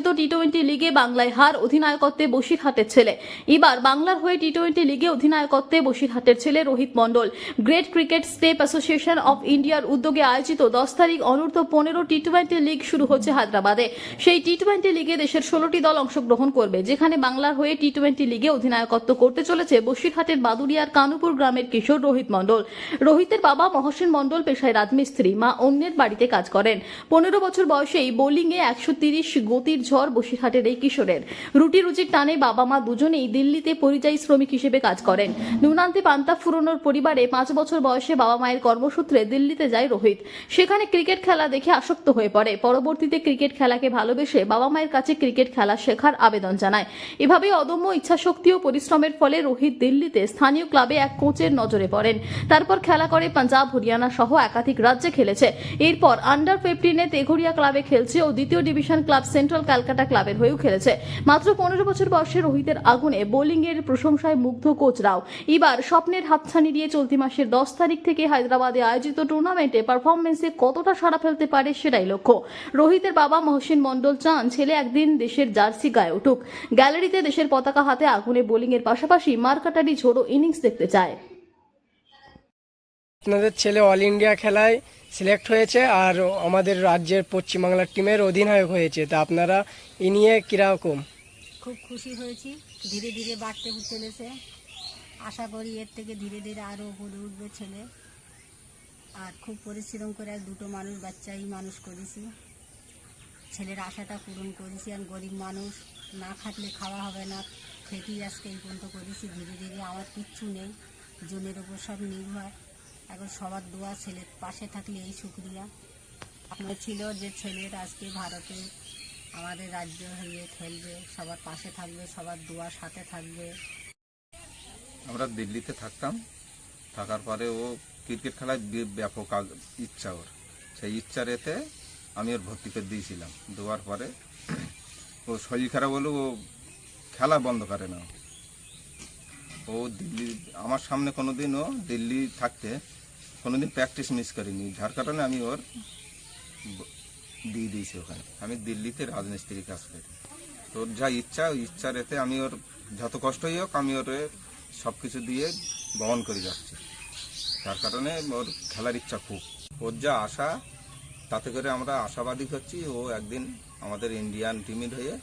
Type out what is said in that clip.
আয়োজিত T twenty লিগে বাংলায় হার অধিনায়কত্বে বসিরহাটের ছেলে। এবার বাংলার হয়ে টি টোয়েন্টি লিগে অধিনায়কত্বে বসিরহাটের ছেলে Rohit Mondal. Great cricket step association of ইন্ডিয়ার উদ্যোগে আয়োজিত দশ তারিখ অনূর্ধ্ব পনেরো টি টোয়েন্টি লিগ শুরু হচ্ছে হায়দ্রাবাদে। সেই টি টোয়েন্টি লিগে দেশের ষোলোটি দল অংশগ্রহণ করবে, যেখানে বাংলার হয়ে টি টোয়েন্টি লিগে অধিনায়কত্ব করতে চলেছে বসিরহাটের বাদুরিয়ার কানুপুর গ্রামের কিশোর রোহিত মণ্ডল। রোহিতের বাবা মহসেন মণ্ডল পেশায় রাজমিস্ত্রি, মা অন্যের বাড়িতে কাজ করেন। পনেরো বছর বয়সেই বোলিংয়ে একশো তিরিশ গতির ঝড় বসিরহাটের এই কিশোরের। রুটি রুচির টানে বাবা মা দুজনেই দিল্লিতে পরিযায়ী শ্রমিক হিসেবে কাজ করেন। নুনান্তে পান্তা ফুরনোর পরিবারে পাঁচ বছর বয়সে বাবা মায়ের কর্মসূত্রে দিল্লিতে যায় রোহিত। সেখানে ক্রিকেট খেলা দেখে আসক্ত হয়ে পড়ে। পরবর্তীতে ক্রিকেট খেলাকে ভালোবেসে বাবা মায়ের কাছে ক্রিকেট খেলা শেখার আবেদন জানায়। এভাবে অদম্য ইচ্ছাশক্তি ও পরিশ্রমের ফলে রোহিত দিল্লিতে স্থানীয় ক্লাবে এক কোচের নজরে পড়েন। তারপর খেলা করে পাঞ্জাব, হরিয়ানা সহ একাধিক রাজ্যে খেলেছে। এরপর আন্ডার ফিফটিনে তেঘরিয়া ক্লাবে খেলছে ও দ্বিতীয় ডিভিশন ক্লাব সেন্ট্রাল ক্যালকাটা ক্লাবের হয়েও খেলেছে। মাত্র পনেরো বছর বয়সে রোহিতের আগুনে বোলিং এর প্রশংসায় মুগ্ধ কোচরাও এবার স্বপ্নের হাতছানি দিয়ে চলতি মাসের দশ তারিখ থেকে হায়দ্রাবাদে আয়োজিত টুর্নামেন্টে পারফরমেন্সে কতটা সাড়া ফেলতে পারে সেটাই লক্ষ্য। রোহিতের বাবা মহসিন মণ্ডল চান ছেলে একদিন দেশের জার্সি গায়ে উঠুক। গ্যালারিতে দেশের পতাকা হাতে আগুনে বোলিং এর পাশাপাশি মার্কাটারি ঝোড়ো ইনিংস দেখতে চায়। আপনাদের ছেলে অল ইন্ডিয়া খেলায় সিলেক্ট হয়েছে আর আমাদের রাজ্যের পশ্চিমবাংলার টিমের অধিনায়ক হয়েছে। তা আপনারা এ নিয়ে কীরকম? খুব খুশি হয়েছি। ধীরে ধীরে বাড়তে চলেছে। আশা করি এর থেকে ধীরে ধীরে আরও উপরে উঠবে ছেলে। আর খুব পরিশ্রম করে দুটো মানুষ, বাচ্চাই মানুষ করেছি। ছেলের আশাটা পূরণ করেছি আর গরিব মানুষ। না খাটলে খাওয়া হবে না। খেটেই আজকে এই পর্যন্ত করেছি। ধীরে ধীরে আমার কিচ্ছু নেই। জনের ওপর সব নির্ভর। এখন সবার দোয়া ছেলের পাশে থাকলে এই শুক্রিয়া আপনার ছিল যে ছেলের আজকে ভারতে আমাদের রাজ্য হয়ে খেলবে, সবার পাশে থাকবে, সবার দোয়ার সাথে থাকবে। আমরা দিল্লিতে থাকতাম, থাকার পরে ও ক্রিকেট খেলায় ব্যাপক ইচ্ছা ওর। সেই ইচ্ছার এতে আমি ওর ভর্তি করে দিয়েছিলাম। দেওয়ার পরে ও শরীর খারাপ হলেও ও খেলা বন্ধ করে না। ও দিল্লি আমার সামনে কোনোদিন ও দিল্লি থাকতে কোনোদিন প্র্যাকটিস মিস করিনি। যার কারণে আমি ওর দিয়ে দিয়েছি ওখানে। আমি দিল্লিতে রাজমিস্ত্রি কাজ করি। তোর যা ইচ্ছা, ওই ইচ্ছার এতে আমি ওর যত কষ্টই হোক, আমি ওর সব কিছু দিয়ে বহন করে যাচ্ছি। তার কারণে ওর খেলার ইচ্ছা খুব। ওর যা আশা, তাতে করে আমরা আশাবাদী হচ্ছি ও একদিন আমাদের ইন্ডিয়ান টিমের হয়ে